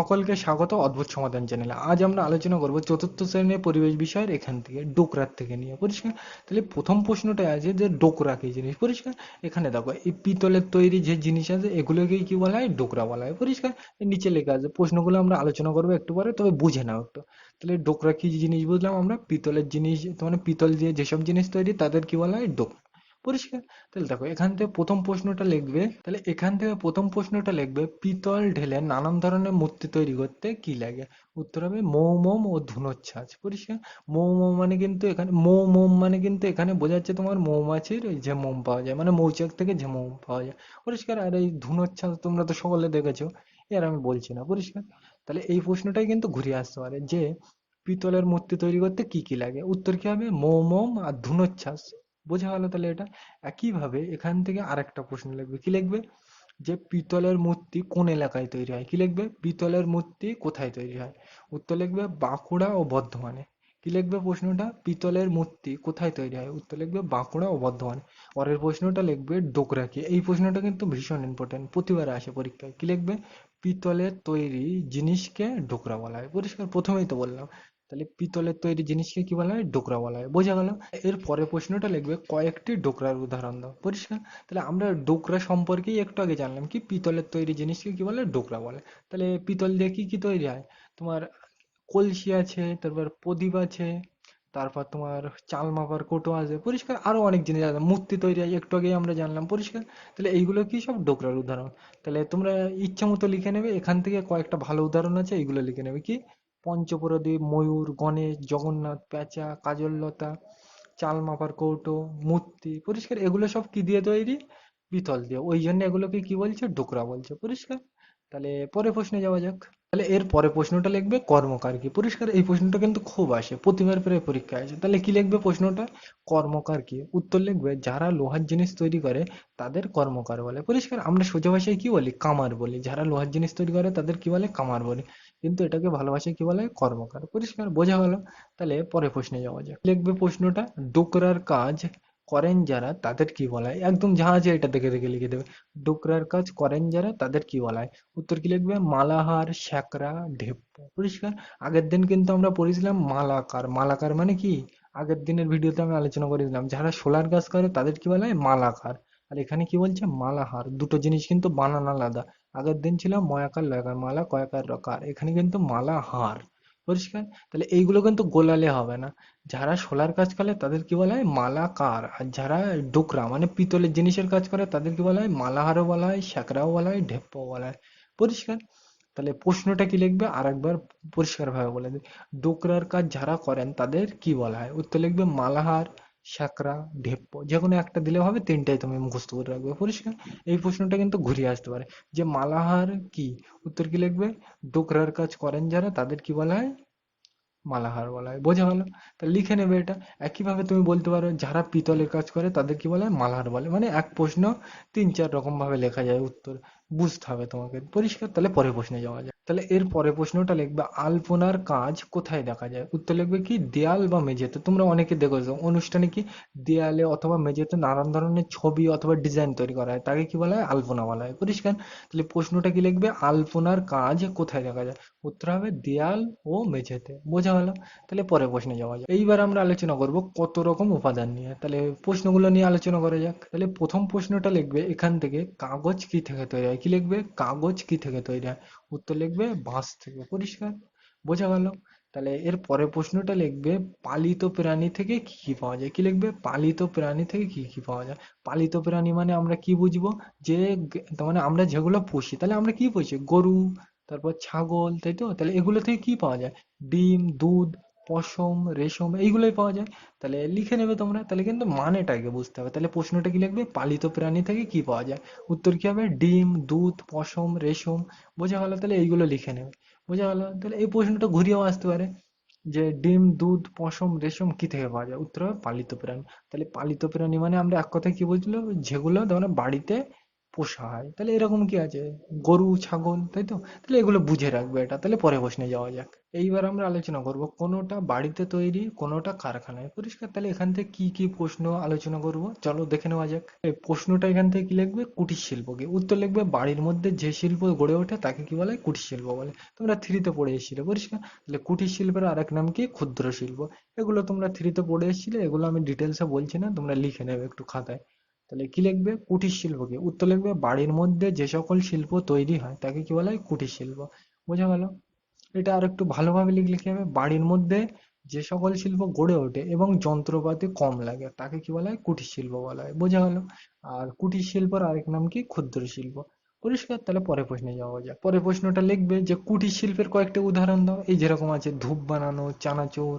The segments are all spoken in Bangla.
সকলকে স্বাগত, অদ্ভুত সমাধান চ্যানেলে। আজ আমরা আলোচনা করব চতুর্থ শ্রেণির পরিবেশ বিষয়ের এখান থেকে, ডোকরার থেকে নিয়ে। পরিষ্কার? তাহলে প্রথম প্রশ্নটা আছে যে ডোকরা কি জিনিস? পরিষ্কার? এখানে দেখো, এই পিতলের তৈরি যে জিনিস আছে, এগুলোকেই কি বলা হয়? ডোকরা বলা হয়। পরিষ্কার? নিচে লেখা আছে, প্রশ্নগুলো আমরা আলোচনা করব একটু পরে, তবে বুঝে নাও একটু। তাহলে ডোকরা কি জিনিস বুঝলাম আমরা? পিতলের জিনিস মানে পিতল দিয়ে যেসব জিনিস তৈরি, তাদের কি বলা হয়? ডোকরা। পরিষ্কার। তাহলে দেখো, এখান থেকে প্রথম প্রশ্নটা লিখবে। তাহলে এখান থেকে প্রথম প্রশ্নটা লিখবে, পিতল ঢেলে নানান ধরনের মূর্তি তৈরি করতে কি লাগে? উত্তর হবে মৌ, মোম ও ধুনোচ্ছ্বাস পরিষ্কার? মৌ, মোম মানে কিন্তু এখানে, মৌ, মোম মানে কিন্তু এখানে বোঝাচ্ছে তোমার মৌমাছির ওই যে মোম পাওয়া যায় মানে মৌচাক থেকে যে মোম পাওয়া যায়। পরিষ্কার? আর এই ধুনোচ্ছ্বাস তোমরা তো সকলে দেখেছ, এর আমি বলছি না, পরিষ্কার? তাহলে এই প্রশ্নটাই কিন্তু ঘুরিয়ে আসতে পারে যে, পিতলের মূর্তি তৈরি করতে কি কি লাগে? উত্তর কি হবে? মৌ, মোম আর ধুনোচ্ছ্বাস বোঝা গেল তাহলে এটা? একইভাবে এখান থেকে আরেকটা প্রশ্ন লিখবে। কি লিখবে? যে পিতলের মূর্তি কোন এলাকায় তৈরি হয়? কি লিখবে? পিতলের মূর্তি কোথায় তৈরি হয়? উত্তর লিখবে বাঁকুড়া ও বর্ধমানে। কি লিখবে প্রশ্নটা? পিতলের মূর্তি কোথায় তৈরি হয়? উত্তর লিখবে বাঁকুড়া ও বর্ধমানে। পরের প্রশ্নটা লিখবে ডোকরা কি এই প্রশ্নটা কিন্তু ভীষণ ইম্পর্টেন্ট প্রতিবার আসে পরীক্ষায়। কি লিখবে? পিতলের তৈরি জিনিসকে ডোকরা বলা হয়। পরিষ্কার প্রথমেই তো বললাম। তাহলে পিতলের তৈরি জিনিসকে কি বলা হয়? ডোকরা বলা হয়। বোঝা গেল, এর পরের প্রশ্নটা লিখবে, কয়েকটি ডোকরার উদাহরণ দাও। পরিষ্কার? তাহলে আমরা ডোকরা সম্পর্কেই একটু আগে জানলাম কি পিতলের তৈরি জিনিসকে কি বলে? ডোকরা বলে। তাহলে পিতল দিয়ে কি কি তৈরি হয়? তোমার কলসি আছে, তারপর প্রদীপ আছে, তারপর তোমার চাল মাপার কৌটো আছে। পরিষ্কার? আরও অনেক জিনিস আছে। মূর্তি তৈরি হয়, একটু আগেই আমরা জানলাম। পরিষ্কার? তাহলে এইগুলো কি সব ডোকরার উদাহরণ? তাহলে তোমরা ইচ্ছা মতো লিখে নেবে। এখান থেকে কয়েকটা ভালো উদাহরণ আছে, এইগুলো লিখে নেবে কি? পঞ্চপ্রদীপ, ময়ূর, গণেশ, জগন্নাথ, প্যাঁচা, কাজললতা, চাল মাপার কৌটো, মূর্তি, পরিষ্কার এগুলো সব কি দিয়ে তৈরি? পিতল দিয়ে। ওই জন্য এগুলোকে কি বলছে? ডোকরা বলছে। পরিষ্কার? তাহলে পরের প্রশ্নে যাওয়া যাক। তাহলে এর পরে প্রশ্নটা লিখবে কর্মকার কি? পরিষ্কার, এই প্রশ্নটা কিন্তু খুব আসে। প্রতিবার প্রায় পরীক্ষায় আসে। তাহলে কি লিখবে প্রশ্নটা? কর্মকার কি? উত্তর লিখবে, যারা লোহার জিনিস তৈরি করে, তাদের কর্মকার বলে। পরিষ্কার, আমরা সোজা ভাষায় কি বলি? কামার বলি। যারা লোহার জিনিস তৈরি করে, তাদের কি বলে? কামার বলি। কিন্তু এটাকে ভালো ভাষায় কি বলে? কর্মকার। পরিষ্কার, বোঝা গেল তাহলে পরে প্রশ্নে যাওয়া যাক। লিখবে প্রশ্নটা, ডোকরার কাজ করেন যারা, তাদের কি বলা হয়? একদম যা আছে এটা দেখে দেখে লিখে দেবে। ডোকরার কাজ করেন যারা, তাদের কি বলা হয়? উত্তর কি লিখবে? মালাহার শ্যাকরা ঢেপ্পো। পরিষ্কার? আগের দিন কিন্তু আমরা পড়েছিলাম মালাকার। মালাকার মানে কি? আগের দিনের ভিডিওতে আমি আলোচনা করেছিলাম, যারা সোলার কাজ করে তাদের কি বলা হয়? মালাকার। আর এখানে কি বলছে? মালাহার। দুটো জিনিস কিন্তু বানান আলাদা। আগের দিন ছিল ময়াকার লয়াকার মালা কয়াকার রকার এখানে কিন্তু মালাহার। পরিষ্কার? তাহলে এইগুলো কিন্তু গোলালে হবে না। যারা শোলার কাজ করে তাদের কি বলা হয়? মালাকার। আর যারা ডোকরা মানে পিতলের জিনিসের কাজ করে তাদের কি বলা হয়? মালাহারও বলা হয় শ্যাকরাও বলা হয় ঢেপ্পও বলা হয়। পরিষ্কার? তাহলে প্রশ্নটা কি লিখবে? আরেকবার পরিষ্কার ভাবে বলে দিই। ডোকরার কাজ যারা করেন তাদের কি বলা হয়? উত্তর লিখবে মালাহার। শ্যাকরা ঢেপ্পো, যেকোনো একটা দিলে হবে তিনটাই তুমি মুখস্থ করে রাখবে। পরিষ্কার? এই প্রশ্নটা কিন্তু ঘুরিয়ে আসতে পারে। যে মালাহার কি? উত্তর কি লিখবে? ডোকরার কাজ করেন যারা, তাদের কি বলা হয়? মালাহার বলা হয়। বোঝা গেল? তা লিখে নেবে এটা। একইভাবে তুমি বলতে পারো, যারা পিতলের কাজ করে, তাদের কি বলা হয়? মালাহার বলে। মানে এক প্রশ্ন তিন চার রকম ভাবে লেখা যায় উত্তর। বুঝতে হবে তোমাকে। পরিষ্কার, তাহলে পরের প্রশ্নে যাওয়া যায় তাহলে এর পরের প্রশ্নটা লিখবে, আলপনার কাজ কোথায় দেখা যায়? উত্তর লিখবে কি, দেয়াল বা মেঝেতে। তোমরা অনেকে দেখেছ, অনুষ্ঠানে কি দেয়ালে অথবা মেঝেতে নানান ধরনের ছবি অথবা ডিজাইন তৈরি করা হয়, তাকে কি বলা হয়? আলপনা বলা হয়। পরিষ্কার? তাহলে প্রশ্নটা কি লিখবে, আলপনার কাজ কোথায় দেখা যায়? উত্তর হবে দেয়াল ও মেঝেতে। বোঝা গেল তাহলে পরের প্রশ্নে যাওয়া যায় এইবার আমরা আলোচনা করব কত রকম উপাদান নিয়ে। তাহলে প্রশ্নগুলো নিয়ে আলোচনা করা যাক। তাহলে প্রথম প্রশ্নটা লিখবে, এখান থেকে কাগজ কি থেকে তৈরি হয়? কি লিখবে? কাগজ কি থেকে তৈরি হয়? উত্তর লিখবে, বাঁশ থেকে। পরিষ্কার? বোঝা গেল? তাহলে এর পরের প্রশ্নটা লিখবে, পালিত প্রাণী থেকে কি কি পাওয়া যায়? কি লিখবে? পালিত প্রাণী থেকে কি কি পাওয়া যায়? পালিত প্রাণী মানে আমরা কি বুঝব? যে মানে আমরা যেগুলো পুষি, তাহলে আমরা কি পুষি? গরু, তারপর ছাগল, তাই তো? তাহলে এগুলো থেকে কি পাওয়া যায়? ডিম, দুধ পশম, রেশম এইগুলোই পাওয়া যায়। তাহলে লিখে নেবে তোমরা। তাহলে কিন্তু মানেটা আগে বুঝতে হবে। তাহলে প্রশ্নটা কি লিখবে? পালিত প্রাণী থেকে কি পাওয়া যায়? উত্তর কি হবে? ডিম, দুধ, পশম, রেশম। বোঝা গেল তাহলে এইগুলো লিখে নেবে। বোঝা গেল তাহলে এই প্রশ্নটা ঘুরিয়েও আসতে পারে। যে ডিম, দুধ, পশম, রেশম কি থেকে পাওয়া যায়? উত্তর হবে পালিত প্রাণী। তাহলে পালিত প্রাণী মানে আমরা এক কথায় কি বলছিল যেগুলো ধরো বাড়িতে পোষা হয়। তাহলে এরকম কি আছে? গরু, ছাগল, তাই তো? তাহলে এগুলো বুঝে রাখবে এটা। তাহলে পরে প্রশ্নে যাওয়া যাক। এইবার আমরা আলোচনা করব কোনোটা বাড়িতে তৈরি, কোনোটা কারখানায়। পরিষ্কার, তাহলে এখান থেকে কি কি প্রশ্ন আলোচনা করব? চলো দেখে নেওয়া যাক। এই প্রশ্নটা এখান থেকে কি লিখবে? কুটির শিল্প কি উত্তর লিখবে, বাড়ির মধ্যে যে শিল্প গড়ে ওঠে তাকে কি বলে? কুটির শিল্প বলে। তোমরা থ্রিতে পড়ে এসেছিলে, পরিষ্কার? তাহলে কুটির শিল্পের আরেক নাম কি? ক্ষুদ্র শিল্প। এগুলো তোমরা থ্রিতে পড়ে এসেছিলে, এগুলো আমি ডিটেলসে বলছি না, তোমরা লিখে নেবে একটু খাতায়। তাহলে কি লিখবে? কুটির শিল্প কি উত্তর লিখবে, বাড়ির মধ্যে যে সকল শিল্প তৈরি হয়, তাকে কি বলা হয়? কুটির শিল্প। বোঝা গেল? এটা আর একটু ভালোভাবে লিখলে কি হবে বাড়ির মধ্যে যে সকল শিল্প গড়ে ওঠে এবং যন্ত্রপাতি কম লাগে, তাকে কি বলা হয়? কুটির শিল্প বলা হয়। বোঝা গেল? আর কুটির শিল্পের আরেক নাম কি? ক্ষুদ্র শিল্প। পরিষ্কার? তাহলে পরের প্রশ্নে যাওয়া যায় পরের প্রশ্নটা লিখবে যে, কুটির শিল্পের কয়েকটা উদাহরণ দাও। এই যেরকম আছে, ধূপ বানানো, চানাচুর,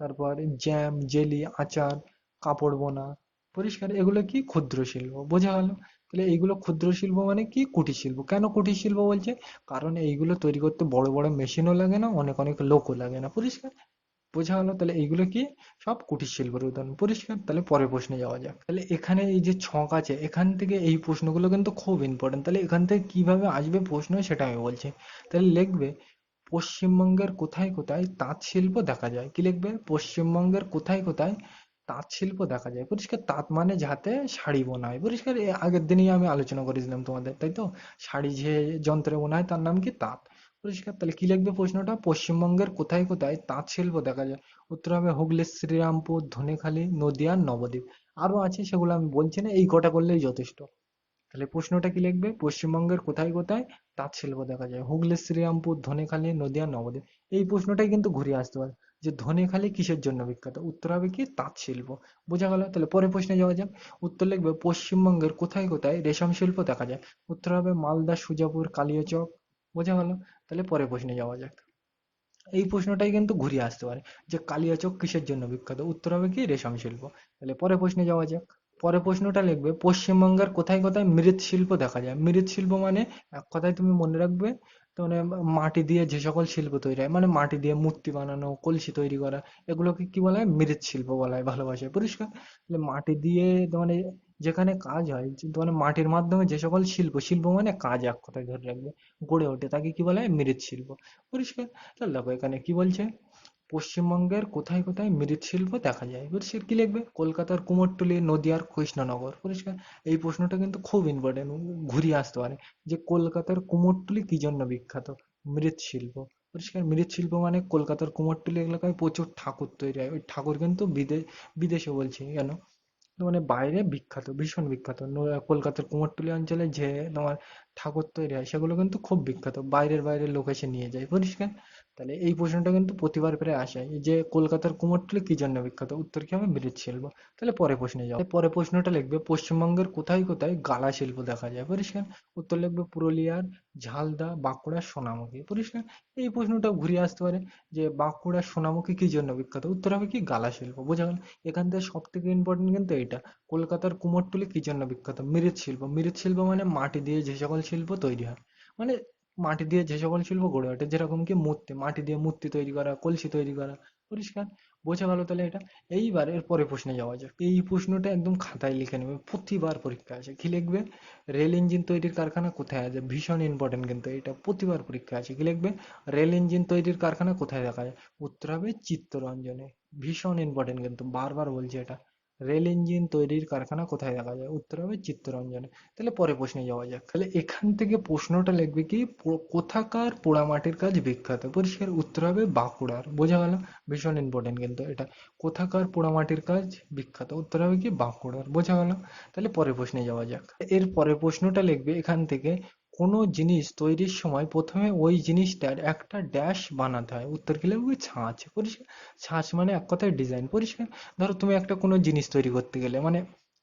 তারপর জ্যাম, জেলি, আচার, কাপড় বোনা পরিষ্কার, এগুলো কি ক্ষুদ্র শিল্প? বোঝা গেল? তাহলে এইগুলো ক্ষুদ্র শিল্প মানে কি? কুটির শিল্প। কেন কুটির শিল্প বলছে? কারণ এইগুলো তৈরি করতে বড় বড় মেশিনও লাগে না, অনেক অনেক লোকও লাগে না। পরিষ্কার? বোঝা গেল? তাহলে এইগুলো কি? সব কুটির শিল্পের উদাহরণ। পরিষ্কার? তাহলে পরের প্রশ্নে যাওয়া যাক। তাহলে এখানে এই যে ছক আছে, এখান থেকে এই প্রশ্নগুলো কিন্তু খুব ইম্পর্টেন্ট তাহলে এখান থেকে কীভাবে আসবে প্রশ্ন সেটা আমি বলছি। তাহলে লিখবে, পশ্চিমবঙ্গের কোথায় কোথায় তাঁত শিল্প দেখা যায়? কি লিখবে? পশ্চিমবঙ্গের কোথায় কোথায় তাঁত শিল্প দেখা যায়। পরিষ্কার তাঁত মানে যাতে শাড়ি বোনা হয় পরিষ্কার আগের দিনই আমি আলোচনা করেছিলাম তোমাদের, তাই তো? শাড়ি যে যন্ত্রে বোনা হয় তার নাম কি তাঁত? পরিষ্কার, তাহলে কি লিখবে প্রশ্নটা? পশ্চিমবঙ্গের কোথায় কোথায় তাঁত শিল্প দেখা যায়? উত্তর হবে হুগলি, শ্রীরামপুর, ধনেখালি, নদিয়া, নবদ্বীপ। আরও আছে সেগুলো আমি বলছি না, এই কটা করলেই যথেষ্ট। তাহলে প্রশ্নটা কি লিখবে? পশ্চিমবঙ্গের কোথায় কোথায় তাঁত শিল্প দেখা যায়? হুগলি, শ্রীরামপুর, ধনেখালি, নদিয়া, নবদ্বীপ। এই প্রশ্নটাই কিন্তু ঘুরে আসতে পারে। যে ধনেখালি কিসের জন্য বিখ্যাত? উত্তর হবে কি? তাঁত শিল্প। বোঝা গেল? তাহলে পরের প্রশ্নে যাওয়া যাক। উত্তর লিখবে, পশ্চিমবঙ্গের কোথায় কোথায় রেশম শিল্প দেখা যায়? উত্তর হবে মালদা, সুজাপুর, কালিয়াচক। বোঝা গেল? তাহলে পরের প্রশ্নে যাওয়া যাক। এই প্রশ্নটাই কিন্তু ঘুরিয়ে আসতে পারে যে কালিয়াচক কিসের জন্য বিখ্যাত? উত্তর হবে কি? রেশম শিল্প। তাহলে পরের প্রশ্নে যাওয়া যাক। পরের প্রশ্নটা লিখবে, পশ্চিমবঙ্গের কোথায় কোথায় মৃৎশিল্প দেখা যায়? মৃৎশিল্প মানে? এক কথায় তুমি মনে রাখবে মানে মাটি দিয়ে যে সকল শিল্প তৈরি হয় মানে মাটি দিয়ে মূর্তি বানানো, কলসি তৈরি করা, এগুলোকে কি বলা হয়? মৃৎশিল্প বলা হয় ভালো ভাষায় পরিষ্কার মাটি দিয়ে মানে যেখানে কাজ হয় মানে মাটির মাধ্যমে যে সকল শিল্প শিল্প মানে কাজ এক কথায় ধরে রাখবে, গড়ে ওঠে, তাকে কি বলা হয়? মৃৎশিল্প পরিষ্কার? তাহলে দেখো এখানে কি বলছে? পশ্চিমবঙ্গের কোথায় কোথায় মৃৎশিল্প দেখা যায়? পরিষ্কার কি লিখবে? কলকাতার কুমোরটুলি, নদিয়ার কৃষ্ণনগর। পরিষ্কার? এই প্রশ্নটা কিন্তু খুব ইম্পর্টেন্ট ঘুরিয়ে আসতে পারে। যে কলকাতার কুমোরটুলি কি জন্য বিখ্যাত? মৃৎশিল্প। পরিষ্কার? মৃৎশিল্প মানে কলকাতার কুমোরটুলি এলাকায় প্রচুর ঠাকুর তৈরি হয়। ওই ঠাকুর কিন্তু বিদেশ বিদেশে বলছি, কেন? মানে বাইরে বিখ্যাত, ভীষণ বিখ্যাত। কলকাতার কুমোরটুলি অঞ্চলে যে তোমার ঠাকুর তৈরি হয়, সেগুলো কিন্তু খুব বিখ্যাত। বাইরের বাইরের লোক এসে নিয়ে যায় পরিষ্কার তাহলে এই প্রশ্নটা কিন্তু প্রতিবার প্রায় আসে যে কলকাতার কুমোরটুলি কি জন্য বিখ্যাত? উত্তর কি হবে মৃৎশিল্প তাহলে পরে প্রশ্নে যাও। পরে প্রশ্নটা লিখবে, পশ্চিমবঙ্গের কোথায় কোথায় গালা শিল্প দেখা যায় পরিষ্কার উত্তর লিখবে পুরুলিয়ার ঝালদা বাঁকুড়া সোনামুখী পরিষ্কার এই প্রশ্নটা ঘুরিয়ে আসতে পারে যে বাঁকুড়া সোনামুখী কি জন্য বিখ্যাত? উত্তর হবে কি গালা শিল্প, বোঝা গেল? এখান থেকে সব থেকে ইম্পর্টেন্ট কিন্তু এটা কলকাতার কুমোরটুলি কি জন্য বিখ্যাত? মৃৎশিল্প মৃৎশিল্প মানে মাটি দিয়ে যে সকল শিল্প তৈরি হয়। মানে মাটি দিয়ে যে সকল শিল্প গড়ে ওঠে, যেরকম কি মূর্তি, মাটি দিয়ে মূর্তি তৈরি করা, কলসি তৈরি করা, পরিষ্কার? বোঝা গেল তাহলে এটা? এইবার এর পরে প্রশ্নে যাওয়া যাক। এই প্রশ্নটা একদম খাতায় লিখে নেবে। প্রতিবার পরীক্ষা আছে। কি লিখবে? রেল ইঞ্জিন তৈরির কারখানা কোথায় আছে? ভীষণ ইম্পর্টেন্ট কিন্তু এটা। প্রতিবার পরীক্ষা আছে। কি লিখবে? রেল ইঞ্জিন তৈরির কারখানা কোথায় দেখা যায়? উত্তর হবে চিত্তরঞ্জনে। ভীষণ ইম্পর্টেন্ট কিন্তু বারবার বলছি এটা। রেল ইঞ্জিন তৈরির কারখানা কোথায় দেখা যায়? উত্তর হবে চিত্তরঞ্জনে। তাহলে পরে প্রশ্নে যাওয়া যাক। তাহলে এখান থেকে প্রশ্নটা লিখবে কি? কোথাকার পোড়ামাটির কাজ বিখ্যাত? পরিষ্কার উত্তর হবে বাঁকুড়ার। বোঝা গেল? ভীষণ ইম্পর্টেন্ট কিন্তু এটা। কোথাকার পোড়ামাটির কাজ বিখ্যাত? উত্তর হবে কি? বাঁকুড়ার। বোঝা গেল? তাহলে পরের প্রশ্নে যাওয়া যাক। এর পরের প্রশ্নটা লিখবে এখান থেকে কোনো জিনিস তৈরির সময় প্রথমে ওই জিনিসটার একটা ড্যাশ বানাতে হয়। উত্তর কি লিখবে ছাঁচ। পরিষ্কার, ছাঁচ মানে এক কথায় ডিজাইন পরিষ্কার, ধরো তুমি একটা কোনো জিনিস তৈরি করতে গেলে মানে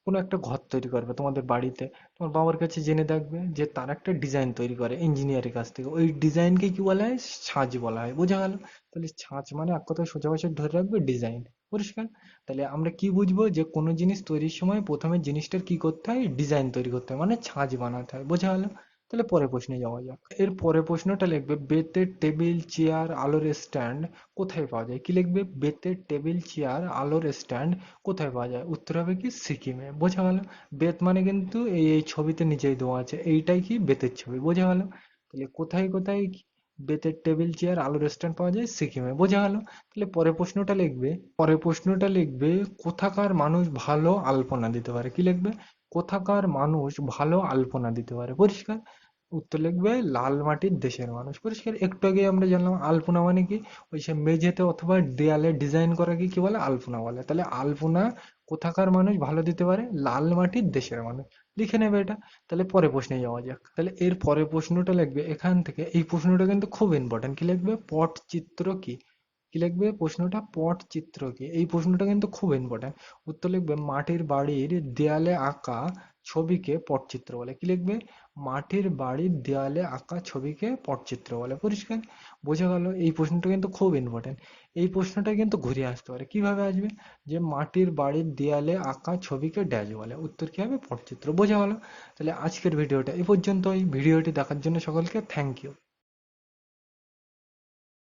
কোনো একটা ঘর তৈরি করবে তোমাদের বাড়িতে, তোমার বাবার কাছে জেনে দেখবে যে তার একটা ডিজাইন তৈরি করে ইঞ্জিনিয়ারের কাছ থেকে। ওই ডিজাইনকে কি বলা হয়? ছাঁচ বলা হয়। বোঝা গেল? তাহলে ছাঁচ মানে এক কথায় সোজা ভাষায় ধরে রাখবে ডিজাইন পরিষ্কার? তাহলে আমরা কি বুঝব? যে কোনো জিনিস তৈরির সময় প্রথমে জিনিসটার কি করতে হয়? ডিজাইন তৈরি করতে হয় মানে ছাঁচ বানাতে হয়। বোঝা গেল? তাহলে পরের প্রশ্নে যাওয়া যাক। এর পরের প্রশ্নটা লিখবে, বেতের টেবিল, চেয়ার, আলোর স্ট্যান্ড কোথায় পাওয়া যায়? কি লিখবে? বেতের টেবিল, চেয়ার, আলোর স্ট্যান্ড কোথায় পাওয়া যায়? উত্তর হবে কি সিকিমে। বোঝা গেল? বেত মানে কিন্তু এই এই ছবিতে নিচেই দেওয়া আছে। এইটাই কি বেতের ছবি? বোঝা গেল? তাহলে কোথায় কোথায় বেতের টেবিল, চেয়ার, আলোর স্ট্যান্ড পাওয়া যায়? সিকিমে। বোঝা গেল? তাহলে পরের প্রশ্নটা লিখবে, পরের প্রশ্নটা লিখবে, কোথাকার মানুষ ভালো আলপনা দিতে পারে? কি লিখবে? কোথাকার মানুষ ভালো আলপনা দিতে পারে? পরিষ্কার উত্তর লিখবে, লাল মাটির দেশের মানুষ। পরিষ্কার, একটু আগে আমরা জানলাম আলপনা মানে কি? ওই সে মেঝেতে অথবা দেয়ালে ডিজাইন করাকে কি বলে? আলপনা বলে। তাহলে আলপনা কোথাকার মানুষ ভালো দিতে পারে? লাল মাটির দেশের মানুষ। লিখে নেবে এটা। তাহলে পরে প্রশ্নে যাওয়া যাক। তাহলে এর পরের প্রশ্নটা লিখবে এখান থেকে। এই প্রশ্নটা কিন্তু খুব ইম্পর্টেন্ট কি লিখবে? পটচিত্র কি? কি লিখবে? প্রশ্নটা পটচিত্র কি এই প্রশ্নটা কিন্তু খুব ইম্পর্টেন্ট উত্তর লিখবে, মাটির বাড়ির দেয়ালে আঁকা ছবিকে পটচিত্র বলে। কি লিখবে? মাটির বাড়ির দেয়ালে আঁকা ছবিকে পটচিত্র বলে। পরিষ্কার? বোঝা গেল, এই প্রশ্নটা কিন্তু খুব ইম্পর্টেন্ট এই প্রশ্নটা কিন্তু ঘুরে আসতে পারে। কীভাবে আসবে? যে মাটির বাড়ির দেয়ালে আঁকা ছবিকে ড্যাশ বলে। উত্তর কি হবে? পটচিত্র বোঝা গেল? তাহলে আজকের ভিডিওটা এ পর্যন্তই। ভিডিওটি দেখার জন্য সকলকে থ্যাংক ইউ